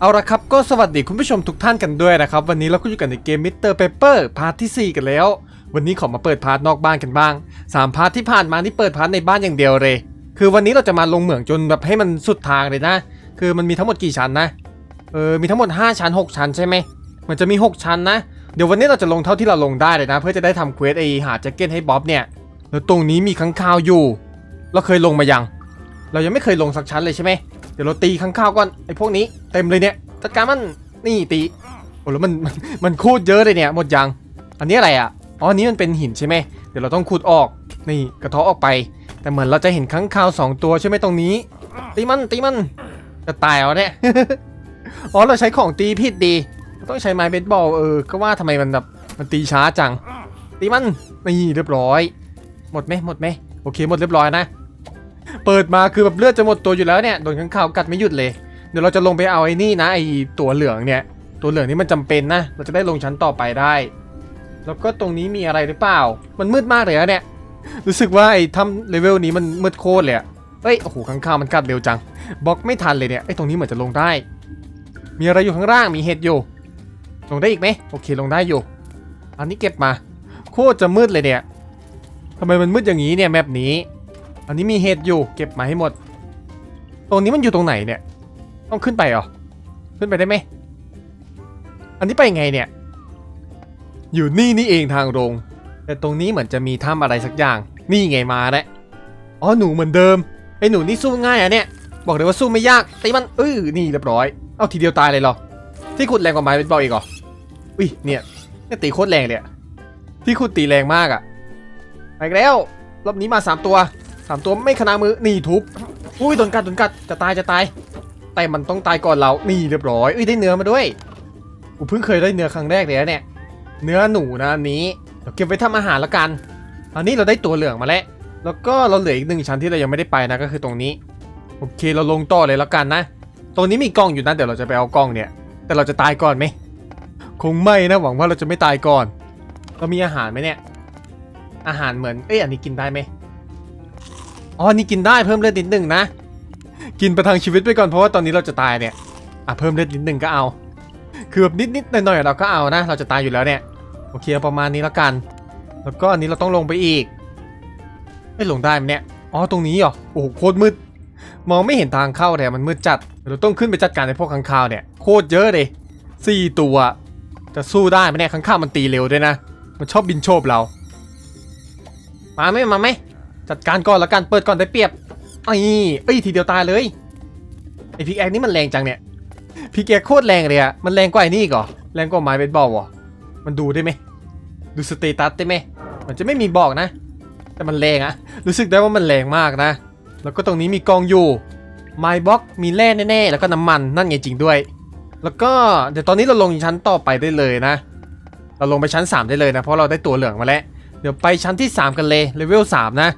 เอาละครับก็สวัสดีคุณผู้ชมทุกท่านกันด้วยนะครับ วันนี้เราก็อยู่กันในเกม Mr. Paper พาร์ทที่ 4 กันแล้ว วันนี้ขอมาเปิดพาร์ทนอกบ้านกันบ้าง 3 พาร์ทที่ผ่านมานี่เปิดพาร์ทในบ้านอย่างเดียวเลย คือวันนี้เราจะมาลงเหมืองจนแบบให้มันสุดทางเลยนะ คือมันมีทั้งหมดกี่ชั้นนะเออมีทั้งหมด 5 ชั้น 6 ชั้นใช่ไหมมันจะมี 6 ชั้นนะ เดี๋ยววันนี้เราจะลงเท่าที่เราลงได้เลยนะ เพื่อจะได้ทำเควสไอหาแจ็คเก็ตให้บ๊อบเนี่ยแล้วตรงนี้มีค้างคาวอยู่ เราเคยลงมายัง เรายังไม่เคยลงสักชั้นเลยใช่ไหม ดี๋ยวเราตีค้างคาวก่อนไอ้พวกนี้เต็มเลยเนี่ยจัดการมันนี่ตีโอ้แล้วมันมันมันคูดเยอะเลยเนี่ยหมดยังอันนี้อะไรอะอ๋อนี้มันเป็นหินใช่ไหมเดี๋ยวเราต้องขุดออกนี่กระเทาะออกไป แต่เหมือนเราจะเห็นค้างคาวสองตัวใช่ไหมตรงนี้ ตีมันตีมันจะตายเอาเนี่ยอ๋อเราใช้ของตีผิดดี ต้องใช้ไม้เบสบอลเออก็ว่าทำไมมันแบบมันตีช้าจังตีมันนี่เรียบร้อย หมดไหมหมดไหมโอเคหมดเรียบร้อยนะ เปิดมาคือแบบเลือดจะหมดตัวอยู่แล้วเนี่ยโดนข้างข่าวกัดไม่หยุดเลย เดี๋ยวเราจะลงไปเอาไอ้นี่นะไอ้ตัวเหลืองเนี่ย ตัวเหลืองนี่มันจำเป็นนะ เราจะได้ลงชั้นต่อไปได้ แล้วก็ตรงนี้มีอะไรหรือเปล่า มันมืดมากเลยอะเนี่ย รู้สึกว่าไอ้ถ้ำเลเวลนี้มันมืดโคตรเลยเอ้ย โอ้โห ข้างข่าวมันกัดเร็วจัง บล็อกไม่ทันเลยเนี่ย ไอ้ตรงนี้เหมือนจะลงได้ มีอะไรอยู่ข้างล่าง มีเห็ดอยู่ ลงได้อีกไหมโอเค ลงได้อยู่ อันนี้เก็บมา โคตรจะมืดเลยเนี่ยทำไมมันมืดอย่างนี้เนี่ยแมปนี้ อันนี้มีเห็ดอยู่เก็บมาให้หมด ตรงนี้มันอยู่ตรงไหนเนี่ย ต้องขึ้นไปเหรอ ขึ้นไปได้ไหม อันนี้ไปไงเนี่ย อยู่นี่นี่เองทางลง แต่ตรงนี้เหมือนจะมีถ้ำอะไรสักอย่าง นี่ไงมาแล้ว อ๋อหนูเหมือนเดิมไอ้หนูนี่สู้ง่ายอะเนี่ย บอกเลยว่าสู้ไม่ยากตีมันเออนี่เรียบร้อย เอาทีเดียวตายเลยเหรอ ที่ขุดแรงกว่าไม้เป็นเบอลอีกเหรอ อุ้ยเนี่ยเนี่ยตีโคตรแรงเลยที่ขุดตีแรงมากอะไปแล้วรอบนี้มาสามตัว สามตัวไม่ขนามือนี่ทุบอุ้ยโดนกัดโดนกัดจะตายจะตาย แต่มันต้องตายก่อนเรานี่เรียบร้อยเอ้ยได้เนื้อมาด้วยกูเพิ่งเคยได้เนื้อครั้งแรกเลยนะเนี่ย เนื้อหนูนะอันนี้เดี๋ยวเก็บไว้ทำอาหารละกันอันนี้เราได้ตัวเหลืองมาแล้วแล้วก็เราเหลืออีกหนึ่งชั้นที่เรายังไม่ได้ไปนะก็คือตรงนี้ โอเคเราลงต่อเลยแล้วกันนะตรงนี้มีกล้องอยู่นะเดี๋ยวเราจะไปเอากล้องเนี่ย แต่เราจะตายก่อนไหมคงไม่นะหวังว่าเราจะไม่ตายก่อน เรามีอาหารไหมเนี่ย อาหารเหมือน เอ้ยอันนี้กินได้ไหม อ๋อนี่กินได้เพิ่มเลือดนิดหนึ่งนะ กินประทังชีวิตไปก่อนเพราะว่าตอนนี้เราจะตายเนี่ยอะเพิ่มเลือดนิดหนึ่งก็เอา คือแบบนิดๆหน่อยๆเราก็เอานะ เราจะตายอยู่แล้วเนี่ยโอเคเอาประมาณนี้แล้วกัน แล้วก็อันนี้เราต้องลงไปอีก ไม่ลงได้ไหมเนี่ยอ๋อตรงนี้เหรอโอ้โหโคตรมืดมองไม่เห็นทางเข้าเลยมันมืดจัดเราต้องขึ้นไปจัดการในพวกข้างคาวเนี่ยโคตรเยอะเลยสี่ตัวจะสู้ได้ไหมเนี่ยข้างข้าวมันตีเร็วด้วยนะ มันชอบบินโฉบเรา มาไหมมาไหม จัดการก่อนละกันเปิดก่อนได้เปรียบไอ้เอ้ยทีเดียวตายเลยไอพิกแอกนี่มันแรงจังเนี่ยพิกแอกโคตรแรงเลยอะมันแรงกว่าไอ้นี่ก่อแรงกว่าไม้เบสบอลวะมันดูได้ไหมดูสเตตัสได้ไหมมันจะไม่มีบอกนะ แต่มันแรงอะรู้สึกได้ว่ามันแรงมากนะ แล้วก็ตรงนี้มีกองอยู่ไมบ็อกมีแร่แน่ๆแล้วก็น้ำมันนั่นไงจริงด้วย แล้วก็เดี๋ยวตอนนี้เราลงชั้นต่อไปได้เลยนะ เราลงไปชั้น 3 ได้เลยนะเพราะเราได้ตัวเหลืองมาแล้วเดี๋ยวไปชั้นที่ 3 กันเลยเลเวล3นะ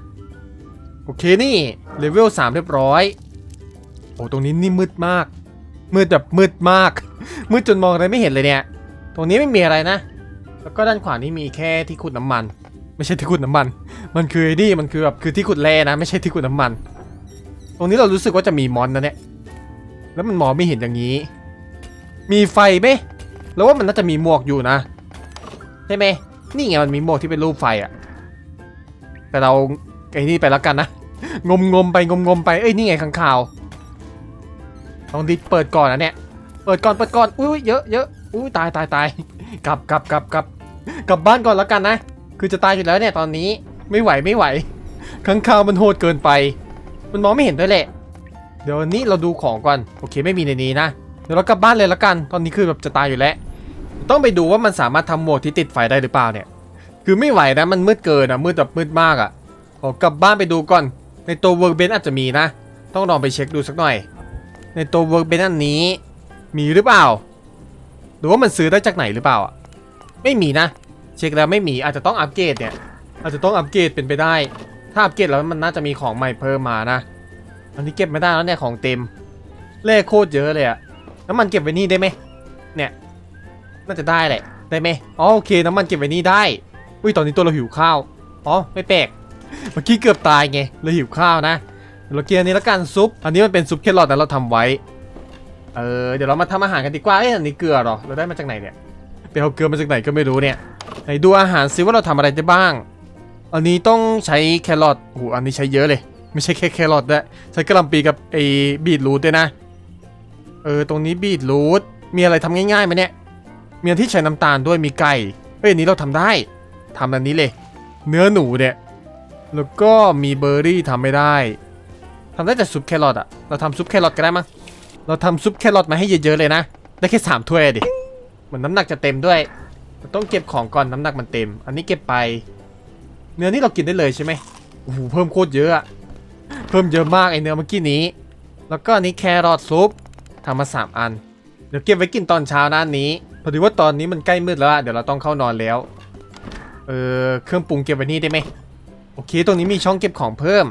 อเคนี่เลเวล3เรียบร้อย โอ้ตรงนี้นี่มืดมาก มืดแบบมืดมาก มืดจนมองอะไรไม่เห็นเลยเนี่ย ตรงนี้ไม่มีอะไรนะ แล้วก็ด้านขวานี่มีแค่ที่ขุดน้ำมัน ไม่ใช่ที่ขุดน้ำมัน มันคือไอ้นี่มันคือแบบคือที่ขุดแร่นะ ไม่ใช่ที่ขุดน้ำมัน ตรงนี้เรารู้สึกว่าจะมีมอนนะเนี่ย แล้วมันมองไม่เห็นอย่างนี้ มีไฟไหมแล้วว่ามันน่าจะมีหมวกอยู่นะ ใช่ไหมนี่ไงมันมีหมวกที่เป็นรูปไฟอะแต่เราไอ้นี่ไปแล้วกันนะ งมงมไปงมงมไปเอ้ยนี่ไงข้างข่าวต้องรีบเปิดก่อนนะเนี่ยเปิดก่อนเปิดก่อนอุ้ยเยอะเยอะอุ้ยตายตายตายกลับกลับกลับกลับกลับบ้านก่อนแล้วกันนะ คือจะตายอยู่แล้วเนี่ยตอนนี้ไม่ไหวไม่ไหวข้างข่าวมันโหดเกินไป มันมองไม่เห็นด้วยแหละ เดี๋ยววันนี้เราดูของก่อนโอเคไม่มีในนี้นะเดี๋ยวเรากลับบ้านเลยและกัน ตอนนี้คือแบบจะตายอยู่แล้ว ต้องไปดูว่ามันสามารถทำหมวกที่ติดไฟได้หรือเปล่าเนี่ย คือไม่ไหวนะมันมืดเกินอะมืดแบบมืดมากอะขอกลับบ้านไปดูก่อน ในตัวเวิร์กเบนอาจจะมีนะ ต้องลองไปเช็คดูสักหน่อย ในตัวเวิร์กเบนอันนี้ มีหรือเปล่า หรือว่ามันซื้อได้จากไหนหรือเปล่าอะไม่มีนะ เช็คแล้วไม่มีอาจจะต้องอัปเกรดเนี่ย อาจจะต้องอัปเกรดเป็นไปได้ ถ้าอัปเกรดแล้วมันน่าจะมีของใหม่เพิ่มมานะ อันนี้เก็บไม่ได้แล้วเนี่ยของเต็มเลขโคตรเยอะเลยอะน้ำมันเก็บไว้นี่ได้ไหมเนี่ยน่าจะได้แหละได้ไหมอ๋อโอเคน้ำมันเก็บไว้นี่ได้ อุ้ยตอนนี้ตัวเราหิวข้าว อ๋อไม่แปลก เมื่อกี้เกือบตายไงเราหิวข้าวนะเราเกียร์นี้ละกันซุป อันนี้มันเป็นซุปแครอทนะเราทำไว้ เออเดี๋ยวเรามาทำอาหารกันดีกว่าเอ้ยอันนี้เกลือหรอ เราได้มาจากไหนเนี่ยไปเอาเกลือมาจากไหนก็ไม่รู้เนี่ย ไหนดูอาหารซิว่าเราทำอะไรได้บ้าง อันนี้ต้องใช้แครอทโอ้โหอันนี้ใช้เยอะเลย ไม่ใช่แค่แครอทด้วยใช้กระลำปีกับไอ้บีทรูทด้วยนะ เออตรงนี้บีทรูท มีอะไรทำง่ายๆไหมเนี่ย มีอันที่ใช้น้ำตาลด้วย มีไก่เฮ้ยอันนี้เราทำได้ทำอันนี้เลย เนื้อหนูเนี่ย แล้วก็มีเบอร์รี่ทำไม่ได้ทำได้แต่ซุปแครอทอะเราทำซุปแครอทก็ได้มั้งเราทำซุปแครอทมาให้เยอะๆเลยนะ ได้แค่สามถ้วยดิเหมือนน้ำหนักจะเต็มด้วยเราต้องเก็บของก่อนน้ำหนักมันเต็ม อันนี้เก็บไป เนื้อนี่เรากินได้เลยใช่ไหมโอ้โหเพิ่มโคตรเยอะอะเพิ่มเยอะมากไอเนื้อเมื่อกี้นี้ แล้วก็อันนี้แครอทซุปทำมาสามอัน เดี๋ยวเก็บไว้กินตอนเช้านะอันนี้ พอดีว่าตอนนี้มันใกล้มืดแล้วอะเดี๋ยวเราต้องเข้านอนแล้ว เออเครื่องปรุงเก็บไว้นี่ได้ไหม อเค ตรงนี้มีช่องเก็บของเพิ่ม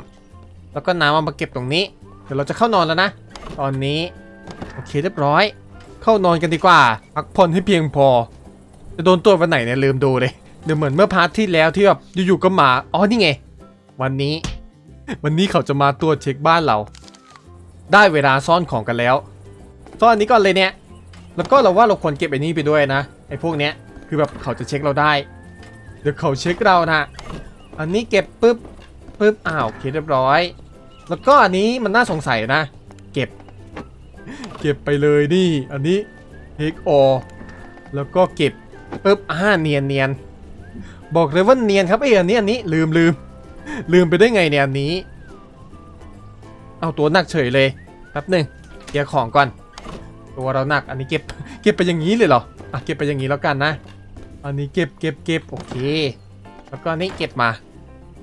แล้วก็น้ำเอามาเก็บตรงนี้ เดี๋ยวเราจะเข้านอนแล้วนะ ตอนนี้ โอเคเรียบร้อย เข้านอนกันดีกว่า พักผ่อนให้เพียงพอ จะโดนตัววันไหนเนี่ยลืมดูเลย เดี๋ยวเหมือนเมื่อพาร์ทที่แล้วที่แบบอยู่ๆก็มา อ๋อ นี่ไง วันนี้ วันนี้เขาจะมาตรวจเช็คบ้านเรา ได้เวลาซ่อนของกันแล้ว ซ่อนอันนี้ก่อนเลยเนี่ย แล้วก็เราว่าเราควรเก็บไอ้นี่ไปด้วยนะ ไอ้พวกเนี้ย คือแบบเขาจะเช็คเราได้ เดี๋ยวเขาเช็คเรานะ อันนี้เก็บปุ๊บปุ๊บอ้าวโอเคเรียบร้อย แล้วก็อันนี้มันน่าสงสัยนะ เก็บ เก็บไปเลยนี่อันนี้เทคออแล้วก็เก็บปุ๊บอ่าเนียนเนียนบอกเลยว่าเนียนครับไอ้อันนี้อันนี้ลืมลืมลืมไปได้ไงเนี่ยอันนี้ เอาตัวหนักเฉยเลยแป๊บหนึ่งเกียของก่อน ตัวเราหนักอันนี้เก็บเก็บไปอย่างนี้เลยเหรออะเก็บไปอย่างนี้แล้วกันนะ อันนี้เก็บเก็บเก็บโอเค แล้วก็อันนี่เก็บมา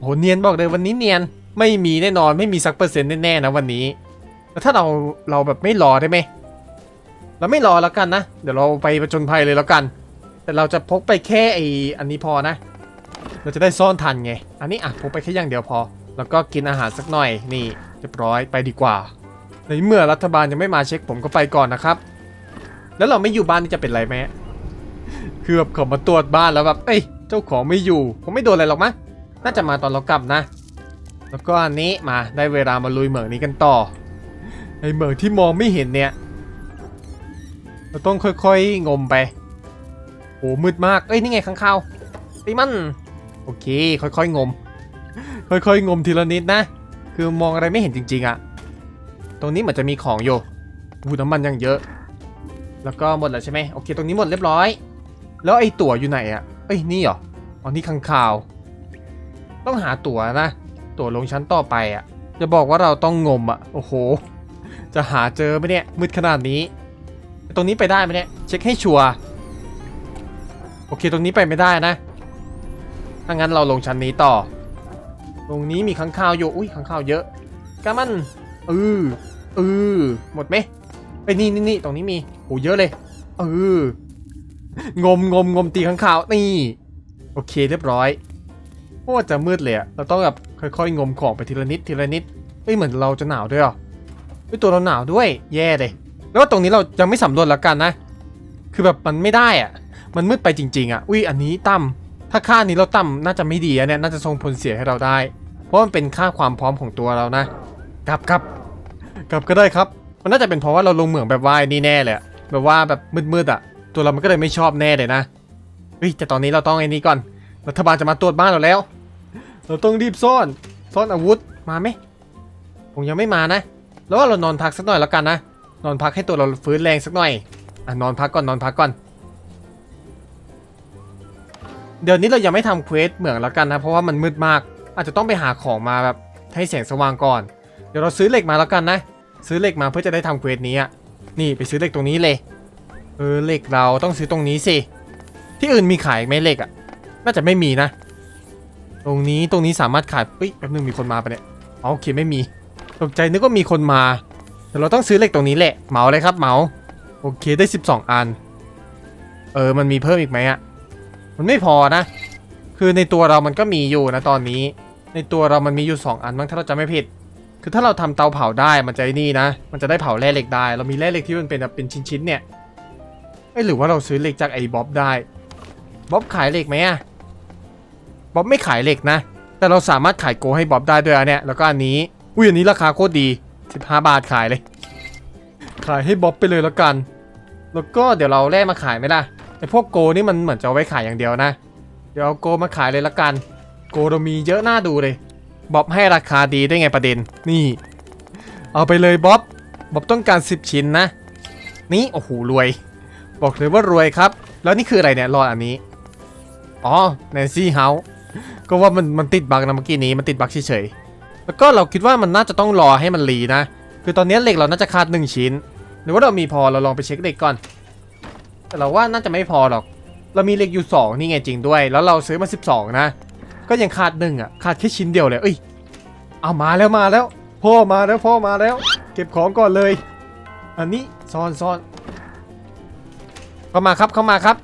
โหเนียนบอกเลยวันนี้เนียนไม่มีแน่นอนไม่มีสักเปอร์เซ็นต์แน่ๆนะวันนี้แล้วถ้าเราเราแบบไม่รอได้ไหมเราไม่รอแล้วกันนะ เดี๋ยวเราไปประจนภัยเลยแล้วกัน แต่เราจะพกไปแค่ไออันนี้พอนะ เราจะได้ซ่อนทันไง อันนี้อะพกไปแค่อย่างเดียวพอ แล้วก็กินอาหารสักหน่อยนี่เรียบร้อยไปดีกว่า ในเมื่อรัฐบาลยังไม่มาเช็คผมก็ไปก่อนนะครับ แล้วเราไม่อยู่บ้านนี่จะเป็นไรไหมคือแบบเขามาตรวจบ้านแล้วแบบเอ้ยเจ้าของไม่อยู่ผมไม่โดนอะไรหรอกมั้ง น่าจะมาตอนเรากลับนะ แล้วก็อันนี้มาได้เวลามาลุยเหมืองนี้กันต่อไอเหมืองที่มองไม่เห็นเนี่ย เราต้องค่อยๆงมไปโอ้มืดมาก เอ้ยนี่ไงข้างข่าวตีมัน โอเค ค่อยๆงม ค่อยๆงมทีละนิดนะ คือมองอะไรไม่เห็นจริงๆอะตรงนี้เหมือนจะมีของอยู่อูน้ำมันยังเยอะ แล้วก็หมดแล้วใช่ไหมโอเค ตรงนี้หมดเรียบร้อย แล้วไอ้ตั๋วอยู่ไหนอะเอ้ยนี่เหรออ๋อนี่ข้างข่าว ต้องหาตั๋วนะ ตั๋วลงชั้นต่อไปอะจะบอกว่าเราต้องงมอะโอ้โห จะหาเจอไหมเนี่ยมืดขนาดนี้ ตรงนี้ไปได้ไหมเนี่ยเช็คให้ชัวร์โอเคตรงนี้ไปไม่ได้นะถ้างั้นเราลงชั้นนี้ต่อ ตรงนี้มีข้างข่าวอยู่อุ้ยข้างข่าวเยอะกามันเออเออหมดไหมไอ้นี่นี่นี่ตรงนี้มีโหเยอะเลยเอองมงมงมตีข้างข่าวนี่ โอเคเรียบร้อย โคตรจะมืดเลยอะเราต้องแบบค่อยๆ งมของไปทีละนิดทีละนิดเอ้ยเหมือนเราจะหนาวด้วยเหรอเฮ้ยตัวเราหนาวด้วย แย่เลยแล้วว่าตรงนี้เรายังไม่สำรวจแล้วกันนะ คือแบบมันไม่ได้อะมันมืดไปจริง ๆอะอุ้ยอันนี้ต่ำถ้าค่านี้เราต่ำน่าจะไม่ดีอะเนี่ยน่าจะส่งผลเสียให้เราได้ เพราะมันเป็นค่าความพร้อมของตัวเรานะกลับกลับกลับก็ได้ครับ มันน่าจะเป็นเพราะว่าเราลงเหมืองแบบว่านี่แน่เลยแบบว่าแบบมืดๆอะตัวเรามันก็เลยไม่ชอบแน่เลยนะเฮ้ยแต่ตอนนี้เราต้องไอ้นี่ก่อนรัฐบาลจะมาตรวจบ้านเราแล้ว เราต้องรีบซ่อน ซ่อนอาวุธมาไหมผมยังไม่มานะ แล้วว่าเรานอนพักสักหน่อยแล้วกันนะ นอนพักให้ตัวเราฟื้นแรงสักหน่อย อะนอนพักก่อนนอนพักก่อน เดี๋ยวนี้เรายังไม่ทำเควสเหมืองแล้วกันนะ เพราะว่ามันมืดมาก อาจจะต้องไปหาของมาแบบให้แสงสว่างก่อน เดี๋ยวเราซื้อเหล็กมาแล้วกันนะ ซื้อเหล็กมาเพื่อจะได้ทำเควสนี้อะ นี่ไปซื้อเหล็กตรงนี้เลย เออเหล็กเราต้องซื้อตรงนี้สิ ที่อื่นมีขายไหมเหล็กอะ น่าจะไม่มีนะ ตรงนี้ตรงนี้สามารถขายเฮ้ยแป๊บนึงมีคนมาปะเนี่ยอ๋อโอเคไม่มีตกใจนึกว่ามีคนมาแต่เราต้องซื้อเหล็กตรงนี้แหละเหมาเลยครับเหมาโอเคได้ 12 อัน เออมันมีเพิ่มอีกไหมอะมันไม่พอนะ คือในตัวเรามันก็มีอยู่นะตอนนี้ ในตัวเรามันมีอยู่ 2 อันมั้งถ้าเราจำไม่ผิด คือถ้าเราทำเตาเผาได้มันจะไอ้นี่นะ มันจะได้เผาแร่เหล็กได้ เรามีแร่เหล็กที่มันเป็นแบบเป็นชิ้นๆเนี่ยเอ้หรือว่าเราซื้อเหล็กจากไอ้บ๊อบได้บ๊อบขายเหล็กไหมอะ บ๊อบไม่ขายเหล็กนะ แต่เราสามารถขายโกให้บ๊อบได้ด้วยอันเนี่ยแล้วก็อันนี้ อุ้ยอันนี้ราคาโคตรดี 15 บาทขายเลย ขายให้บ๊อบไปเลยแล้วกัน แล้วก็เดี๋ยวเราแลกมาขายไหมล่ะไอพวกโกนี่มันเหมือนจะเอาไว้ขายอย่างเดียวนะ เดี๋ยวเอาโกมาขายเลยละกัน โกเรามีเยอะน่าดูเลยบ๊อบให้ราคาดีได้ไงประเด็น นี่ เอาไปเลยบ๊อบบ๊อบต้องการ 10 ชิ้นนะ นี่โอ้โหรวย บอกเลยว่ารวยครับ แล้วนี่คืออะไรเนี่ยรอดอันนี้ อ๋อแนนซี่เฮาส์ ก็ว่ามันมันติดบั๊กนะเมื่อกี้นี้มันติดบั๊กเฉยๆแล้วก็เราคิดว่ามันน่าจะต้องรอให้มันรีนะ คือตอนนี้เหล็กเราน่าจะขาดหนึ่งชิ้น หรือว่าเรามีพอเราลองไปเช็คเหล็กก่อน แต่เราว่าน่าจะไม่พอหรอก เรามีเหล็กอยู่2นี่ไงจริงด้วย แล้วเราซื้อมา 12 นะ ก็ยังขาดหนึ่งอะขาดแค่ชิ้นเดียวเลยเอ้ยเอามาแล้วมาแล้วพ่อมาแล้วพ่อมาแล้ว เก็บของก่อนเลย อันนี้ซ่อนซ่อนเข้ามาครับเข้ามาครับ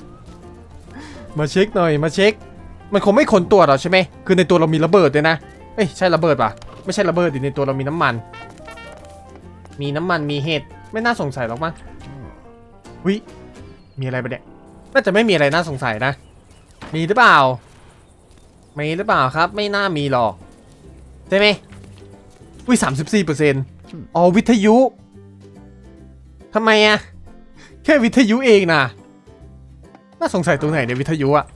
มาเช็คหน่อยมาเช็ค มันคงไม่ขนตัวเราใช่ไหม คือในตัวเรามีระเบิดด้วยนะ เอ้ยใช่ระเบิดปะไม่ใช่ระเบิดดิในตัวเรามีน้ำมัน มีน้ำมันมีเห็ดไม่น่าสงสัยหรอกมั้งวิมีอะไรปะเนี่ยน่าจะไม่มีอะไรน่าสงสัยนะ มีหรือเปล่า มีหรือเปล่าครับ ไม่น่ามีหรอกใช่ไหมอุ้ยสามสิบสี่เปอร์เซ็นต์อ๋อวิทยุทำไมอะแค่วิทยุเองนะน่าสงสัยตรงไหนเนี่ยวิทยุอะ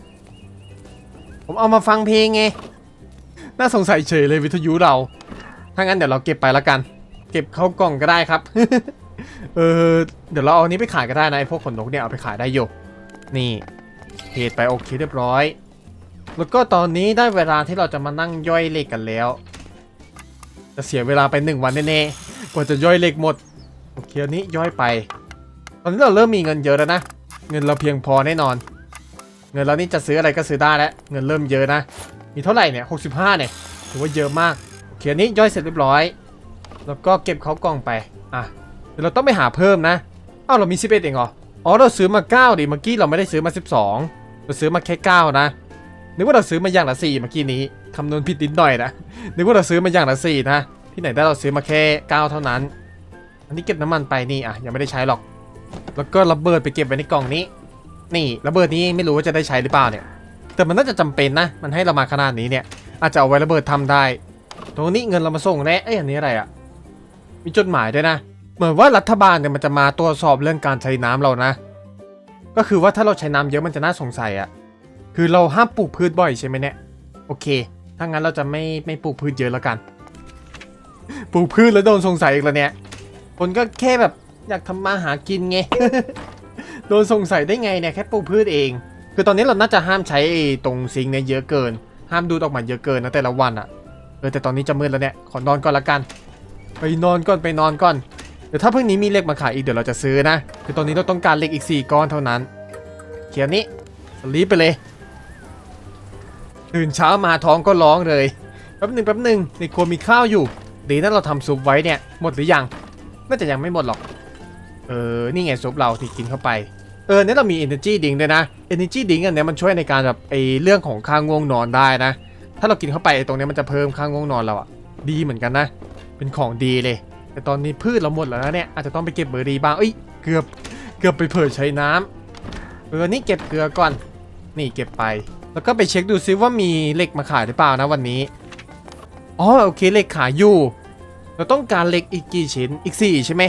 ผมเอามาฟังเพลงไง น่าสงสัยเฉยเลยวิทยุเรา ถ้างั้นเดี๋ยวเราเก็บไปละกัน เก็บเข้ากล่องก็ได้ครับ เออเดี๋ยวเราเอาอันนี้ไปขายก็ได้นะไอพวกขนนกเนี่ยเอาไปขายได้อยู่ นี่เพจไปโอเคเรียบร้อย แล้วก็ตอนนี้ได้เวลาที่เราจะมานั่งย่อยเหล็กกันแล้ว จะเสียเวลาไปหนึ่งวันแน่ๆ กว่าจะย่อยเหล็กหมด โอเคอันนี้ย่อยไป ตอนนี้เราเริ่มมีเงินเยอะแล้วนะ เงินเราเพียงพอแน่นอน เงินเรานี่จะซื้ออะไรก็ซื้อได้แล้วเงินเริ่มเยอะนะ มีเท่าไหร่เนี่ย65เนี่ยถือว่าเยอะมากโอเคอันนี้ย่อยเสร็จเรียบร้อย แล้วก็เก็บเขากล่องไปอะเดี๋ยวเราต้องไปหาเพิ่มนะอ้าวเรามี11เองเหรออ๋อเราซื้อมา9ดิเมื่อกี้เราไม่ได้ซื้อมา12เราซื้อมาแค่9นะนึกว่าเราซื้อมาอย่างละ4เมื่อกี้นี้คำนวณผิดนิดหน่อยนะนึกว่าเราซื้อมาอย่างละ4นะที่ไหนได้เราซื้อมาแค่9เท่านั้น อันนี้เก็บน้ำมันไปนี่อะยังไม่ได้ใช้หรอก แล้วก็ระเบิดไปเก็บไว้ในกล่องนี้ นี่ระเบิดนี้ไม่รู้ว่าจะได้ใช้หรือเปล่าเนี่ย แต่มันน่าจะจำเป็นนะ มันให้เรามาขนาดนี้เนี่ย อาจจะเอาไว้ระเบิดทำได้ ตรงนี้เงินเรามาส่งแน่เอ้ยอันนี้อะไรอะ่ะ มีจดหมายด้วยนะ เหมือนว่ารัฐบาลเนี่ยมันจะมาตรวจสอบเรื่องการใช้น้ำเรานะ ก็คือว่าถ้าเราใช้น้ำเยอะมันจะน่าสงสัยอะ่ะ คือเราห้ามปลูกพืชบ่อยใช่ไหมเนี่ย โอเค ถ้างั้นเราจะไม่ไม่ปลูกพืชเยอะแล้วกัน ปลูกพืชแล้วโดนสงสัยอีกแล้วเนี่ยคนก็แค่แบบอยากทำมาหากินไง โดนสงสัยได้ไงเนี่ยแค่ปลูกพืชเอง คือตอนนี้เราน่าจะห้ามใช้ตรงซิงเนี่ยเยอะเกิน ห้ามดูดออกมาเยอะเกินนะแต่ละวันอะ่ะเออแต่ตอนนี้จะมืดแล้วเนี่ยขอนอนก่อนละกัน ไปนอนก่อนไปนอนก่อนเดี๋ยวถ้าพรุ่งนี้มีเหล็กมาขายอีกเดี๋ยวเราจะซื้อนะคือตอนนี้เราต้องการเหล็กอีก 4 ก้อนเท่านั้นเขียนนี้สลีปไปเลยตื่นเช้ามาท้องก็ร้องเลยแป๊บหนึ่งแป๊บหนึ่งในครัวมีข้าวอยู่ดีนะเราทำซุปไว้เนี่ยหมดหรือยังน่าจะยังไม่หมดหรอก เออ นี่ไงซุปเราที่กินเข้าไป เออเนี่ยเรามี energy drink ด้วยนะ energy drink อันเนี้ยมันช่วยในการแบบไอเรื่องของค่าง่วงนอนได้นะ ถ้าเรากินเข้าไปไอตรงเนี้ยมันจะเพิ่มค่าง่วงนอนเราอะดีเหมือนกันนะ เป็นของดีเลย แต่ตอนนี้พืชเราหมดแล้วนะเนี่ยอาจจะต้องไปเก็บเบอร์รี่บ้างเอ้ยเกือบเกือบไปเผยใช้น้ำเออนี่เก็บเกลือก่อน นี่เก็บไป แล้วก็ไปเช็คดูซิว่ามีเหล็กมาขายหรือเปล่านะวันนี้อ๋อโอเคเหล็กขายอยู่ เราต้องการเหล็กอีกกี่ชิ้นอีก4ใช่ไหม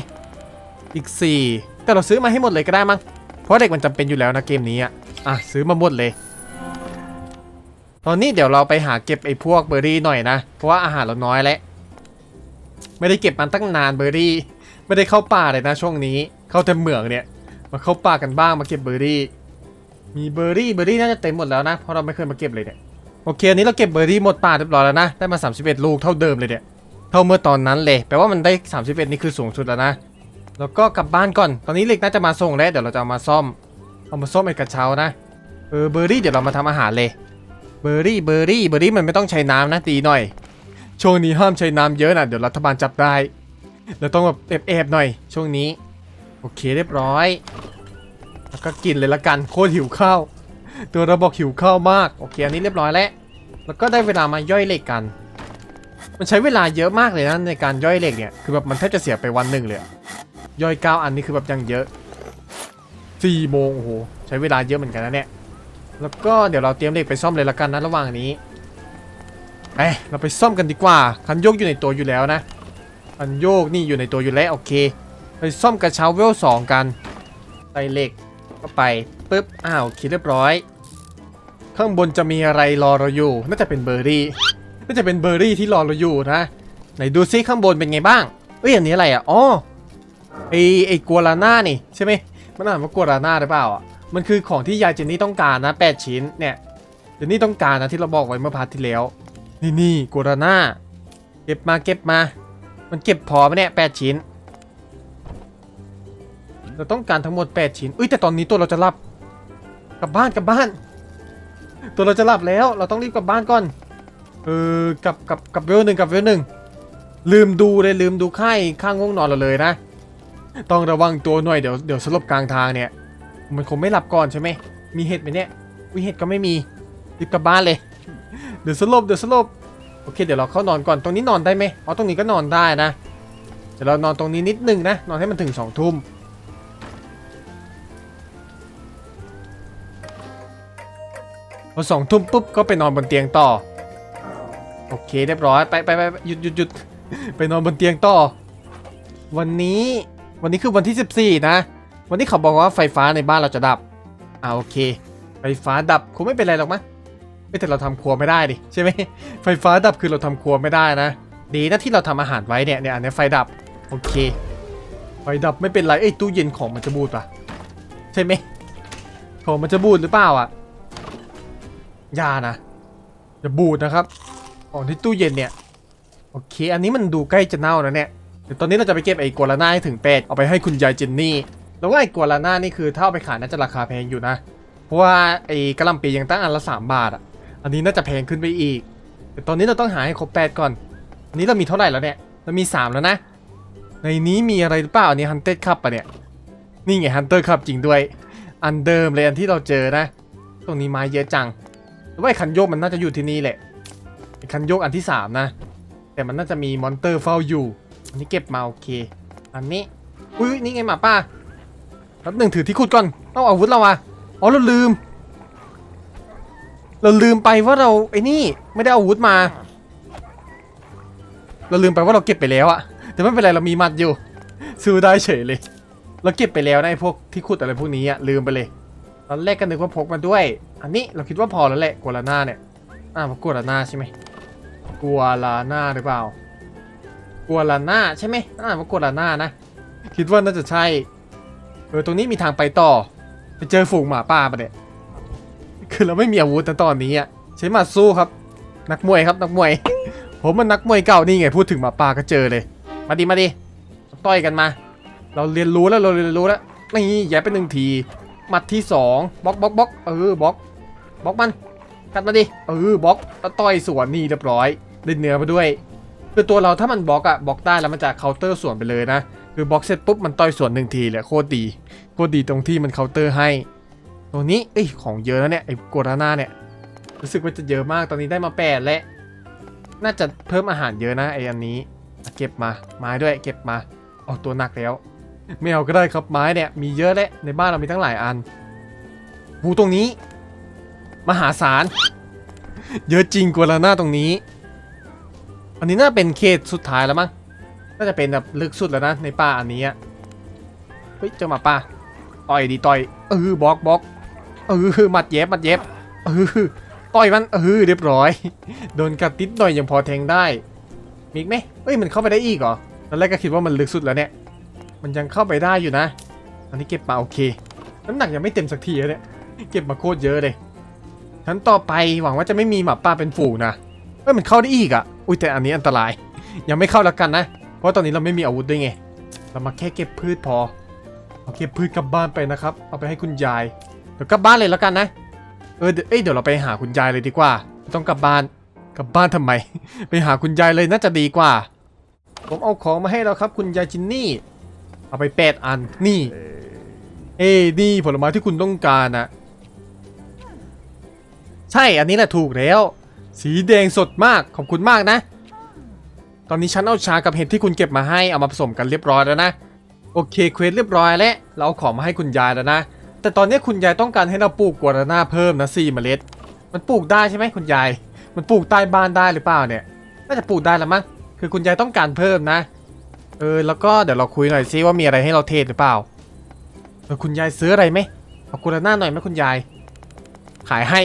อีก4แต่เราซื้อมาให้หมดเลยก็ได้มั้ง เพราะเหล็กมันจำเป็นอยู่แล้วนะเกมนี้อะอะซื้อมาหมดเลย ตอนนี้เดี๋ยวเราไปหาเก็บไอ้พวกเบอร์รี่หน่อยนะ เพราะว่าอาหารเราน้อยแล้วไม่ได้เก็บมันตั้งนานเบอร์รี่ ไม่ได้เข้าป่าเลยนะช่วงนี้ เข้าแต่เหมืองเนี่ย มาเข้าป่ากันบ้างมาเก็บเบอร์รี่ มีเบอร์รี่เบอร์รี่น่าจะเต็มหมดแล้วนะเพราะเราไม่เคยมาเก็บเลยเนี่ยโอเคอันนี้เราเก็บเบอร์รี่หมดป่าเรียบร้อยแล้วนะได้มา 31 ลูกเท่าเดิมเลยเนี่ยเท่าเมื่อตอนนั้นเลยแปลว่ามันได้ 31 นี่คือสูงสุดแล้วนะ แล้วก็กลับบ้านก่อน ตอนนี้เหล็กน่าจะมาส่งแล้ว เดี๋ยวเราจะเอามาซ่อม เอามาซ่อมไอ้กระเช้านะเออเบอร์รี่เดี๋ยวเรามาทำอาหารเลย เบอร์รี่เบอร์รี่เบอร์รี่มันไม่ต้องใช้น้ำนะดีหน่อย ช่วงนี้ห้ามใช้น้ำเยอะนะเดี๋ยวรัฐบาลจับได้ เราต้องแบบแอบๆหน่อย ช่วงนี้ โอเคเรียบร้อย แล้วก็กินเลยละกันโคตรหิวข้าว ตัวเราบอกหิวข้าวมาก โอเคอันนี้เรียบร้อยแล้ว แล้วก็ได้เวลามาย่อยเหล็กกัน มันใช้เวลาเยอะมากเลยนะในการย่อยเหล็กเนี่ย คือแบบมันแทบจะเสียไปวันหนึ่งเลย ย่อยเก้าอันนี้คือแบบยังเยอะสี่โมงโอ้โหใช้เวลาเยอะเหมือนกันนะเนี่ยแล้วก็เดี๋ยวเราเตรียมเหล็กไปซ่อมเลยละกันนะระหว่างนี้เอ้ยเราไปซ่อมกันดีกว่าคันโยกอยู่ในตัวอยู่แล้วนะคันโยกนี่อยู่ในตัวอยู่แล้วโอเค ไปซ่อมกระเช้าเวลสองกันใส่เหล็กก็ไปปึ๊บอ้าวคิดเรียบร้อย ข้างบนจะมีอะไรรอเราอยู่น่าจะเป็นเบอร์รี่น่าจะเป็นเบอร์รี่ที่รอเราอยู่นะไหนดูซิข้างบนเป็นไงบ้างเอ้ยอันนี้อะไรอะอ๋อ ไอไอกัวลาน่านี่ใช่ไหมมันอ่านว่ากัวลาน่าหรือเปล่าอะมันคือของที่ยายเจนนี่ต้องการนะ 8 ชิ้นเนี่ยเจนนี่ต้องการนะที่เราบอกไว้เมื่อพาร์ทที่แล้ว นี่นี่กัวลาน่าเก็บมาเก็บมา มันเก็บพอไหมเนี่ย8ชิ้นเราต้องการทั้งหมด 8 ชิ้น อุ้ยแต่ตอนนี้ตัวเราจะหลับ กลับบ้านกลับบ้าน ตัวเราจะหลับแล้ว เราต้องรีบกลับบ้านก่อน เออกลับกลับกลับเวลหนึ่งกลับเวลหนึ่งลืมดูเลยลืมดูค่ายข้างง่วงนอนเราเลยนะ ต้องระวังตัวหน่อยเดี๋ยวเดี๋ยวสลบกลางทางเนี่ย มันคงไม่หลับก่อนใช่ไหมมีเห็ดไหมเนี่ยวิเห็ดก็ไม่มีรีบกลับบ้านเลย เดี๋ยวสลบเดี๋ยวสลบโอเคเดี๋ยวเราเข้านอนก่อนตรงนี้นอนได้ไหมอ๋อตรงนี้ก็นอนได้นะเดี๋ยวเรานอนตรงนี้นิดนึงนะนอนให้มันถึงสองทุ่มพอสองทุ่มปุ๊บก็ไปนอนบนเตียงต่อโอเคเรียบร้อยไปไปไปหยุดหยุดหยุดไปนอนบนเตียงต่อ วันนี้ วันนี้คือวันที่ 14 นะ วันนี้เขาบอกว่าไฟฟ้าในบ้านเราจะดับอ่าโอเค ไฟฟ้าดับคงไม่เป็นไรหรอกมั้งไม่แต่เราทำครัวไม่ได้ดิใช่ไหมไฟฟ้าดับคือเราทำครัวไม่ได้นะ ดีนะที่เราทำอาหารไว้เนี่ยเนี่ยอันนี้ไฟดับโอเค ไฟดับไม่เป็นไรเอ้ตู้เย็นของมันจะบูดปะใช่ไหมของมันจะบูดหรือเปล่าอะยานะจะบูดนะครับของที่ตู้เย็นเนี่ยโอเค อันนี้มันดูใกล้จะเน่าแล้วเนี่ย ตอนนี้เราจะไปเก็บไอ้กัวลาน่าให้ถึงเป็ดเอาไปให้คุณยายเจนนี่ แล้วว่าไอ้กัวลาน่านี่คือถ้าเอาไปขายน่าจะราคาแพงอยู่นะ เพราะว่าไอ้กระลำปียังตั้งอันละ 3 บาทอะ อันนี้น่าจะแพงขึ้นไปอีก แต่ตอนนี้เราต้องหาให้ครบแปดก่อน อันนี้เรามีเท่าไหร่แล้วเนี่ย เรามี 3 แล้วนะ ในนี้มีอะไรหรือเปล่า อันนี้ฮันเตอร์คับปะเนี่ย นี่ไงฮันเตอร์คับจริงด้วย อันเดิมเลยอันที่เราเจอนะ ตรงนี้ไม้เยอะจังแต่ว่าไอ้คันโยกมันน่าจะอยู่ที่นี่แหละคันโยกอันที่สามนะ แต่มันน่าจะมีมอนเตอร์เฝ้าอยู่ อันนี้เก็บมาโอเค อันนี้ อุ้ยนี่ไงหมาป้าแป๊บหนึ่งถือที่ขุดก่อนเอาอาวุธเราอะอ๋อเราลืม เราลืมไปว่าเราไอ้นี่ไม่ได้อาวุธมา เราลืมไปว่าเราเก็บไปแล้วอะแต่ไม่เป็นไรเรามีมัดอยู่ ซื้อได้เฉยเลย เราเก็บไปแล้วนะไอ้พวกที่ขุดอะไรพวกนี้อะลืมไปเลยตอนแรกก็นึกว่าพกมาด้วย อันนี้เราคิดว่าพอแล้วแหละกัวลาน่าเนี่ย อ่ากัวลาน่าใช่ไหมกัวลาน่าหรือเปล่า กัวลาน่าใช่ไหมอ่านว่ากัวลาน่านะ คิดว่าน่าจะใช่ เออ ตรงนี้มีทางไปต่อ ไปเจอฝูงหมาป่าปะเนี่ย คือเราไม่มีอาวุธนะตอนนี้อะ ใช้หมาสู้ครับ นักมวยครับนักมวย ผมมันนักมวยเก่านี่ไงพูดถึงหมาป่าก็เจอเลย มาดิมาดิต่อยกันมา เราเรียนรู้แล้วเราเรียนรู้แล้ว นี่แย่ไปหนึ่งทีหมัดที่สองบล็อกบล็อกบล็อกเออบล็อกบล็อกมันกัดมาดิเออบล็อกแล้วต่อยสวนนี่เรียบร้อยได้เนื้อมาด้วย คือตัวเราถ้ามันบล็อกอะบล็อกได้แล้วมันจะเคาน์เตอร์สวนไปเลยนะ คือบล็อกเสร็จปุ๊บมันต่อยสวนหนึ่งทีเลยโคตรดีโคตรดีตรงที่มันเคาน์เตอร์ให้ ตัวนี้เอ้ยของเยอะแล้วเนี่ยไอ้โกราน่าเนี่ยรู้สึกว่าจะเยอะมากตอนนี้ได้มาแปดและน่าจะเพิ่มอาหารเยอะนะไอ้อันนี้เก็บมาไม้ด้วยเก็บมาเอ๋อตัวหนักแล้วไม่เอาก็ได้ครับไม้เนี่ยมีเยอะแหละในบ้านเรามีตั้งหลายอันหูตรงนี้ มหาศาล เยอะจริงกัวลาน่าตรงนี้ อันนี้น่าเป็นเขตสุดท้ายแล้วมั้ง น่าจะเป็นแบบลึกสุดแล้วนะในป่าอันนี้อะเฮ้ยเจ้าหมาป่าต่อยดีต่อยเออบล็อกบล็อกเออหมัดเย็บหมัดเย็บเออต่อยมันเออเรียบร้อย โดนกัดติดหน่อยยังพอแทงได้มีอีกไหมเอ้ยมันเข้าไปได้อีกเหรอตอนแรกก็คิดว่ามันลึกสุดแล้วเนี่ย มันยังเข้าไปได้อยู่นะ อันนี้เก็บมาโอเค น้ำหนักยังไม่เต็มสักทีเลยเนี่ยเก็บมาโคตรเยอะเลยชั้นต่อไปหวังว่าจะไม่มีหมาป่าเป็นฝูงนะเอ้ยมันเข้าได้อีกอะ อุ้ยแต่อันนี้อันตราย ยังไม่เข้าแล้วกันนะ เพราะตอนนี้เราไม่มีอาวุธด้วยไง เรามาแค่เก็บพืชพอเอาเก็บพืชกลับบ้านไปนะครับ เอาไปให้คุณยาย เดี๋ยวกลับบ้านเลยแล้วกันนะ เออเดี๋ยวเอ้ยเดี๋ยวเราไปหาคุณยายเลยดีกว่าไม่ต้องกลับบ้าน กลับบ้านทำไม ไปหาคุณยายเลยน่าจะดีกว่า ผมเอาของมาให้แล้วครับ คุณยายจินนี่ เอาไปแปดอัน นี่ เอ้ยนี่ผลไม้ที่คุณต้องการนะใช่ อันนี้แหละถูกแล้ว สีแดงสดมากขอบคุณมากนะ ตอนนี้ฉันเอาชากับเห็ดที่คุณเก็บมาให้เอามาผสมกันเรียบร้อยแล้วนะ โอเคเควสเรียบร้อยแล้วเราเอาของมาให้คุณยายแล้วนะ แต่ตอนนี้คุณยายต้องการให้เราปลูกกัวราน่าเพิ่มนะสี่เมล็ด มันปลูกได้ใช่ไหมคุณยาย มันปลูกใต้บ้านได้หรือเปล่าเนี่ย น่าจะปลูกได้แล้วมั้ง คือคุณยายต้องการเพิ่มนะ เออแล้วก็เดี๋ยวเราคุยหน่อยซิว่ามีอะไรให้เราเทรดหรือเปล่าเออคุณยายซื้ออะไรไหมเอากุลาน่าหน่อยไหมคุณยาย ขายให้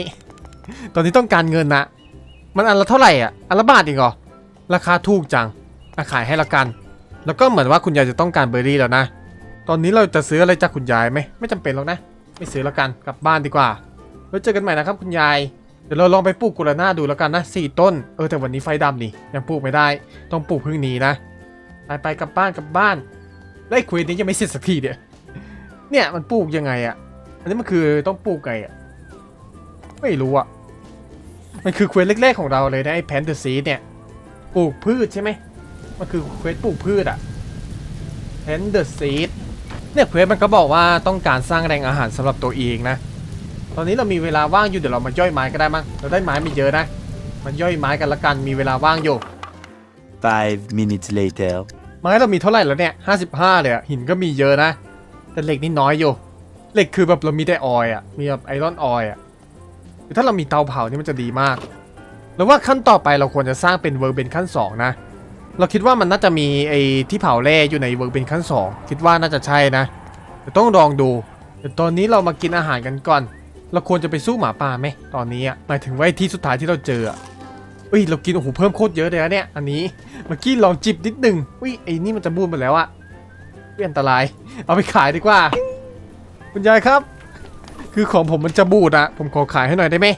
ตอนนี้ต้องการเงินนะ มันอันละเท่าไหร่อะอันละบาทเองเหรอราคาถูกจังอะขายให้ละกัน แล้วก็เหมือนว่าคุณยายจะต้องการเบอร์รี่แล้วนะ ตอนนี้เราจะซื้ออะไรจากคุณยายไหมไม่จำเป็นหรอกนะ ไม่ซื้อแล้วกันกลับบ้านดีกว่าแล้วเจอกันใหม่นะครับคุณยายเดี๋ยวเราลองไปปลูกกุหลาน่าดูแล้วกันนะสี่ต้นเออแต่วันนี้ไฟดำนี่ยังปลูกไม่ได้ ต้องปลูกพรุ่งนี้นะไปไปกลับบ้านกลับบ้านได้คุยนี้ยังไม่เสร็จสักทีเดียวเนี่ยมันปลูกยังไงอะอันนี้มันคือต้องปลูกไงอะไม่รู้อะ มันคือเควสแรกๆของเราเลยนะไอ้แพนเดอร์ซีเนี่ย ปลูกพืชใช่ไหม มันคือเควสปลูกพืชอะแพนเดอร์ซีเนี่ยเควสมันก็บอกว่าต้องการสร้างแรงอาหารสำหรับตัวเองนะ ตอนนี้เรามีเวลาว่างอยู่เดี๋ยวเรามาย่อยไม้ก็ได้มั้ง เราได้ไม้ไม่เยอะนะ มันย่อยไม้กันละกัน มีเวลาว่างอยู่ Five minutes later. ไม้เรามีเท่าไหร่แล้วเนี่ย55เลยอะหินก็มีเยอะนะ แต่เหล็กนี่น้อยอยู่ เหล็กคือแบบเรามีแต่ออยล์อะมีแบบไอรอนออยล์อะแต่ ถ้าเรามีเตาเผานี่มันจะดีมาก แล้วว่าขั้นต่อไปเราควรจะสร้างเป็นเวิร์กเบนขั้น 2 นะ เราคิดว่ามันน่าจะมีไอ้ที่เผาแร่อยู่ในเวิร์กเบนขั้น 2 คิดว่าน่าจะใช่นะแต่ต้องลองดูแต่ตอนนี้เรามากินอาหารกันก่อน เราควรจะไปสู้หมาป่าไหมตอนนี้อะหมายถึงว่าไอ้ที่สุดท้ายที่เราเจออะเอ้ยเรากินโอ้โหเพิ่มโคตรเยอะเลยนะเนี่ยอันนี้เมื่อกี้ลองจิบนิดหนึ่งอุ้ยไอ้นี่มันจะบูนไปแล้วอะเพื่ออันตราย เอาไปขายดีกว่า คุณยายครับ คือของผมมันจะบูดอะผมขอขายให้หน่อยได้ไหม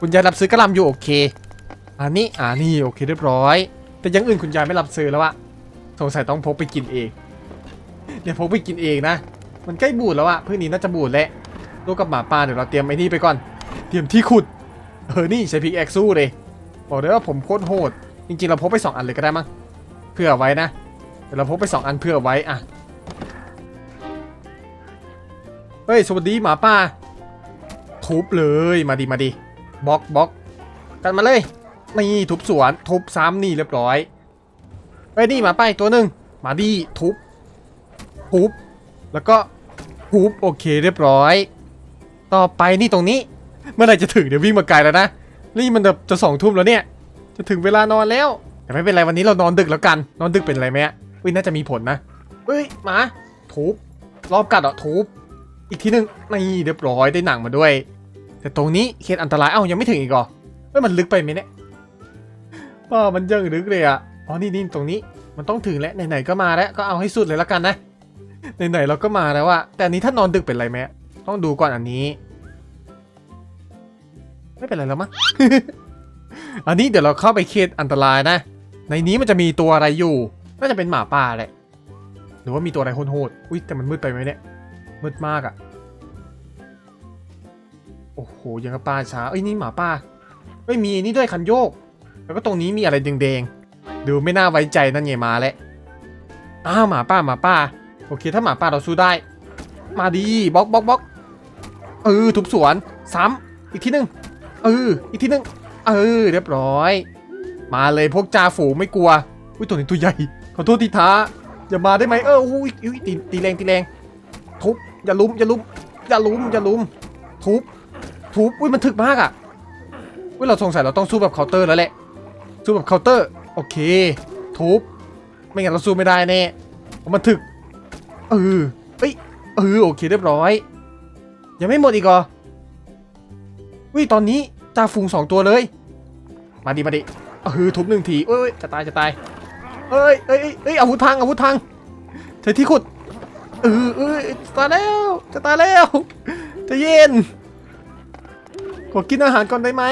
คุณยายรับซื้อกระลำอยู่โอเค อันนี้อ่านี่โอเคเรียบร้อย แต่ยังอื่นคุณยายไม่รับซื้อแล้วอะสงสัยต้องพกไปกินเอง เดี๋ยวพกไปกินเองนะ มันใกล้บูดแล้วอะเพื่อนนี้น่าจะบูดแล้วลูกกับหมาป่าเดี๋ยวเราเตรียมไอ้นี่ไปก่อน เตรียมที่ขุด เออ นี่ใช้พิกแอคสู้เลย บอกเลยว่าผมโคตรโหด จริงๆ เราพกไป 2 อันเลยก็ได้มั้ง เพื่อไว้นะ เดี๋ยวเราพกไป 2 อันเพื่อไว้อะ ฮ้ย สวัสดีหมาป่าทุบเลยมาดีมาดีบล็อกบล็อกกันมาเลย นี่ทุบสวนทุบซ้ำนี่เรียบร้อยเฮ้ยนี่หมาป่าอีกตัวหนึ่งมาดีทุบทุบแล้วก็ทุบโอเคเรียบร้อย ต่อไปนี่ตรงนี้ เมื่อไหร่จะถึงเดี๋ยววิ่งมาไกลแล้วนะนี่มันจะจะสองทุ่มแล้วเนี่ย จะถึงเวลานอนแล้ว แต่ไม่เป็นไรวันนี้เรานอนดึกแล้วกัน นอนดึกเป็นไรไหมอะอุ้ยน่าจะมีผลนะเฮ้ยหมาทุบรอบกัดเหรอทุบ อีกทีหนึ่งนี่เรียบร้อยได้หนังมาด้วย แต่ตรงนี้เขตอันตรายเอ้ายังไม่ถึงอีกเหรอเฮ้ยมันลึกไปไหมเนี่ยป้ามันยังลึกเลยอะอ๋อนี่นี่ตรงนี้มันต้องถึงแล้วไหนๆก็มาแล้วก็เอาให้สุดเลยละกันนะไหนๆเราก็มาแล้วอะแต่อันนี้ถ้านอนดึกเป็นไรไหมต้องดูก่อนอันนี้ ไม่เป็นไรแล้วมั้งอันนี้เดี๋ยวเราเข้าไปเขตอันตรายนะ ในนี้มันจะมีตัวอะไรอยู่ น่าจะเป็นหมาป่าแหละ หรือว่ามีตัวอะไรโหดๆอุ้ยแต่มันมืดไปไหมเนี่ย มืดมากอะ่ะ โอ้โหยังกับป่าช้าเอ้ยนี่หมาป่าเอ้ยมีนี่ด้วยคันโยก แล้วก็ตรงนี้มีอะไรแดงๆดูไม่น่าไว้ใจนั่นไงมาแล้วอ้าวหมาป่าหมาป่าโอเค ถ้าหมาป่าเราสู้ได้ มาดีบล็อกบล็อกบล็อกเออทุบสวนซ้ำอีกทีหนึ่งเอออีกทีหนึ่งเออเรียบร้อย มาเลยพวกจ่าฝูงไม่กลัวอุ้ยตัวนี้ตัวใหญ่ขอโทษทีท้าอย่ามาได้ไหมเอออุ้ยอุ้ยตีตีแรงตีแรง อย่าลุมอย่าลุมอย่าลุมอย่าลุมทุบทุบอุ้ยมันถึกมากอะอุ้ยเราสงสัยเราต้องสู้แบบเคาน์เตอร์แล้วแหละสู้แบบเคาน์เตอร์โอเค ทุบไม่งั้นเราสู้ไม่ได้แน่มันถึกเออเอ้ยเออโอเคเรียบร้อย ยังไม่หมดอีกเหรอวิตอนนี้จ่าฝูงสองตัวเลย มาดิมาดิเออทุบหนึ่งทีเอ้ยจะตายจะตายเอ้ยเอ้ยเอ้ยเอ้ยอาวุธพังอาวุธพังใช้ที่ขุด เออเอ้ยจะตายแล้ว จะตายแล้วจะเย็น ขอกินอาหารก่อนได้ไหม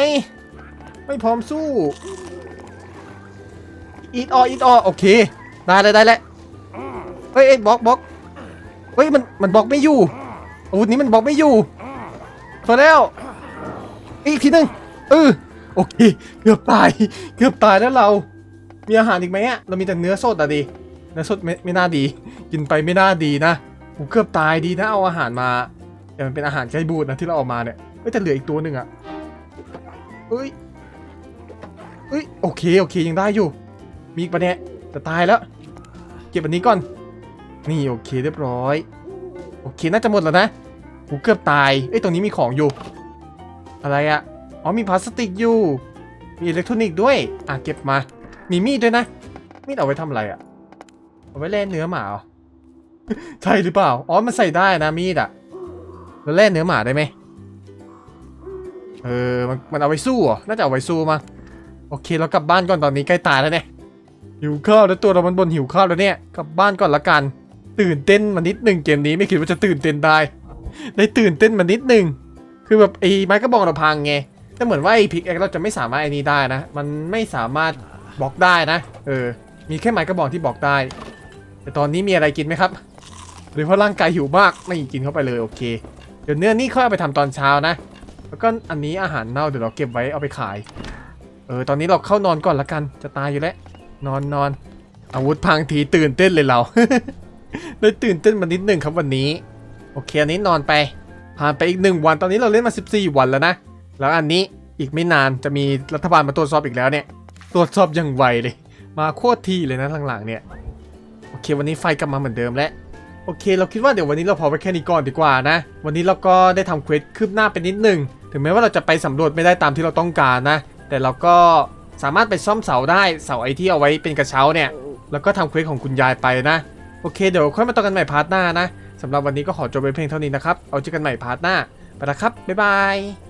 ไม่พร้อมสู้ อีทออีทออโอเค ได้ได้ได้แล้วเฮ้ยเบล็อกบล็อกเฮ้ยมันมันบล็อกไม่อยู่ อาวุธนี้มันบล็อกไม่อยู่พอแล้ว อีกทีหนึ่งเออโอเค เกือบตาย เกือบตายแล้วเรา มีอาหารอีกไหมอะเรามีแต่เนื้อสดอะดิ นื้อสดไม่ไม่น่าดี กินไปไม่น่าดีนะผมเกือบตายดีนะเอาอาหารมาแต่มันเป็นอาหารใกล้บูดนะที่เราเอามาเนี่ยเฮ้ยแต่เหลืออีกตัวหนึ่งอะเอ้ยเอ้ยโอเคโอเคยังได้อยู่ มีอีกปะเนี่ยจะตายแล้ว เก็บอันนี้ก่อน นี่โอเคเรียบร้อย โอเคน่าจะหมดแล้วนะผมเกือบตายเอ้ยตรงนี้มีของอยู่ อะไรอะอ๋อมีพลาสติกอยู่ มีอิเล็กทรอนิกส์ด้วย อะเก็บมา มีมีดด้วยนะ มีดเอาไว้ทำอะไรอะ เอาไว้แล่นเนื้อหมาเหรอใช่หรือเปล่า อ๋อ มันใส่ได้นะมีดอะแล้วแล่นเนื้อหมาได้ไหมเออ มันมันเอาไว้สู้เหรอน่าจะเอาไว้สู้มั้งโอเค เรากลับบ้านก่อนตอนนี้ใกล้ตายแล้วเนี่ย หิวข้าวแล้วตัวเรามันบนหิวข้าวแล้วเนี่ย กลับบ้านก่อนละกัน ตื่นเต้นมานิดหนึ่งเกมนี้ไม่คิดว่าจะตื่นเต้นได้ ได้ตื่นเต้นมานิดหนึ่งคือแบบไอ้ไม้กระบองเราพังไง แต่เหมือนว่าไอ้พิกแอคเราจะไม่สามารถไอ้นี้ได้นะ มันไม่สามารถบล็อกได้นะ เออ มีแค่ไม้กระบองที่บล็อกได้ แต่ตอนนี้มีอะไรกินไหมครับ หรือเพราะร่างกายหิวมากไม่กินเข้าไปเลยโอเค เดี๋ยวเนื้อนี่ค่อยเอาไปทำตอนเช้านะ แล้วก็อันนี้อาหารเน่าเดี๋ยวเราเก็บไว้เอาไปขาย เออตอนนี้เราเข้านอนก่อนละกันจะตายอยู่แล้ว นอนนอนอาวุธพังทีตื่นเต้นเลยเราได้ตื่นเต้นมานิดหนึ่งครับวันนี้ โอเคอันนี้นอนไป ผ่านไปอีกหนึ่งวันตอนนี้เราเล่นมา 14 วันแล้วนะ แล้วอันนี้อีกไม่นานจะมีรัฐบาลมาตรวจสอบอีกแล้วเนี่ย ตรวจสอบอย่างไวเลย มาโคตรทีเลยนะหลังๆเนี่ย โอเค วันนี้ไฟกลับมาเหมือนเดิมแล้วโอเค เราคิดว่าเดี๋ยววันนี้เราพอไปแค่นี้ก่อนดีกว่านะ วันนี้เราก็ได้ทำเควสคืบหน้าไปนิดหนึง ถึงแม้ว่าเราจะไปสำรวจไม่ได้ตามที่เราต้องการนะ แต่เราก็สามารถไปซ่อมเสาได้ เสาไอที่เอาไว้เป็นกระเช้าเนี่ย แล้วก็ทำเควสของคุณยายไปนะ โอเค เดี๋ยวค่อยมาต่อกันใหม่พาร์ทหน้านะสำหรับวันนี้ก็ขอจบไปเพียงเท่านี้นะครับ เอาเจอกันใหม่พาร์ทหน้า ไปละครับ บ๊ายบาย